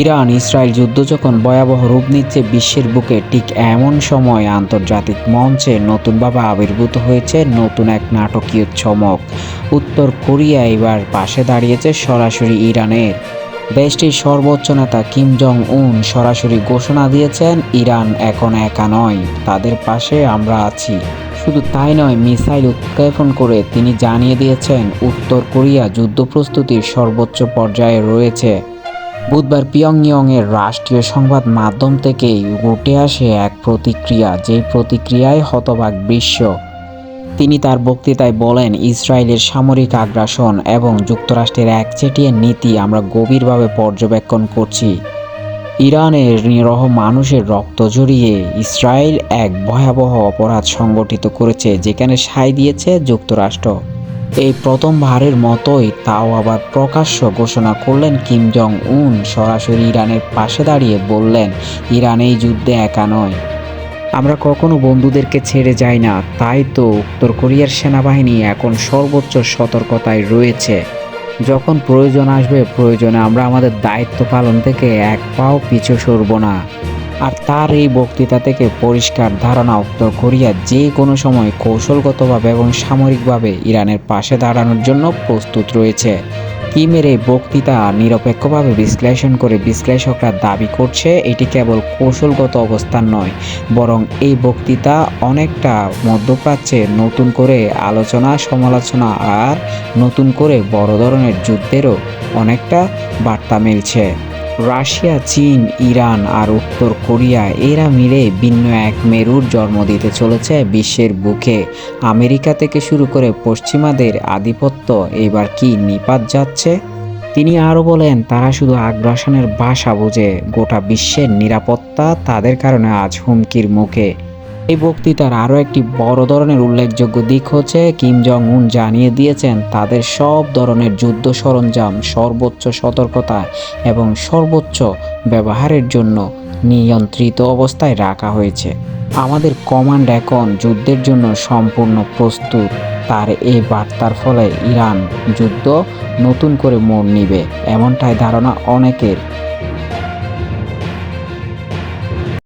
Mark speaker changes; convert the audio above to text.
Speaker 1: Iran, Israel যুদ্ধ যখন ভয়াবহ রূপ নিচ্ছে বিশ্বের বুকে, ঠিক এমন সময় আন্তর্জাতিক মঞ্চে নতুনভাবে আবির্ভূত হয়েছে নতুন এক নাটকীয় চমক। উত্তর কোরিয়া এবার পাশে দাঁড়িয়েছে সরাসরি ইরানের। দেশটির সর্বোচ্চ নেতা কিম জং উন সরাসরি ঘোষণা দিয়েছেন, ইরান এখন একা নয়, তাদের পাশে আমরা আছি। শুধু তাই নয়, মিসাইল উৎক্ষেপণ করে তিনি জানিয়ে দিয়েছেন, উত্তর কোরিয়া যুদ্ধ প্রস্তুতির সর্বোচ্চ পর্যায়ে রয়েছে। বুধবার পিয়ংইয়ংয়ের রাষ্ট্রীয় সংবাদ মাধ্যম থেকেই উঠে আসে এক প্রতিক্রিয়া, যেই প্রতিক্রিয়ায় হতবাক বিশ্ব। তিনি তার বক্তৃতায় বলেন, ইসরায়েলের সামরিক আগ্রাসন এবং যুক্তরাষ্ট্রের একচেটিয়া নীতি আমরা গভীরভাবে পর্যবেক্ষণ করছি। ইরানের নিরহ মানুষের রক্ত জড়িয়ে ইসরায়েল এক ভয়াবহ অপরাধ সংগঠিত করেছে, যেখানে সায় দিয়েছে যুক্তরাষ্ট্র। এই প্রথমবারের মতোই তাও আবার প্রকাশ্য ঘোষণা করলেন কিম জং উন সরাসরি ইরানের পাশে দাঁড়িয়ে বললেন, ইরান এই যুদ্ধে একা নয়। আমরা কখনো বন্ধুদেরকে ছেড়ে যাই না। তাই তো উত্তর কোরিয়ার সেনাবাহিনী এখন সর্বোচ্চ সতর্কতায় রয়েছে। যখন প্রয়োজন আসবে, প্রয়োজনে আমরা আমাদের দায়িত্ব পালন থেকে এক পাও পিছু সরব না। আর তার এই বক্তৃতা থেকে পরিষ্কার ধারণা উত্তর কোরিয়া যে কোনো সময় কৌশলগতভাবে এবং সামরিকভাবে ইরানের পাশে দাঁড়ানোর জন্য প্রস্তুত রয়েছে। কিমের এই বক্তৃতা নিরপেক্ষভাবে বিশ্লেষণ করে বিশ্লেষকরা দাবি করছে, এটি কেবল কৌশলগত অবস্থান নয়, বরং এই বক্তৃতা অনেকটা মধ্যপ্রাচ্যে নতুন করে আলোচনা, সমালোচনা আর নতুন করে বড় ধরনের যুদ্ধেরও অনেকটা বার্তা মিলছে। রাশিয়া, চীন, ইরান আর উত্তর কোরিয়া এরা মিলে ভিন্ন এক মেরুর জন্ম দিতে চলেছে বিশ্বের বুকে। আমেরিকা থেকে শুরু করে পশ্চিমাদের আধিপত্য এবার কি নিপাত যাচ্ছে? তিনি আরও বলেন, তারা শুধু আগ্রাসনের বাসা বোঝে, গোটা বিশ্বের নিরাপত্তা তাদের কারণে আজ হুমকির মুখে। এই বক্তৃতার আরও একটি বড় ধরনের উল্লেখযোগ্য দিক হচ্ছে কিম জং উন জানিয়ে দিয়েছেন, তাদের সব ধরনের যুদ্ধ সরঞ্জাম সর্বোচ্চ সতর্কতা এবং সর্বোচ্চ ব্যবহারের জন্য নিয়ন্ত্রিত অবস্থায় রাখা হয়েছে। আমাদের কমান্ড এখন যুদ্ধের জন্য সম্পূর্ণ প্রস্তুত। তার এই বার্তার ফলে ইরান যুদ্ধ নতুন করে মোড় নিবে, এমনটাই ধারণা অনেকের।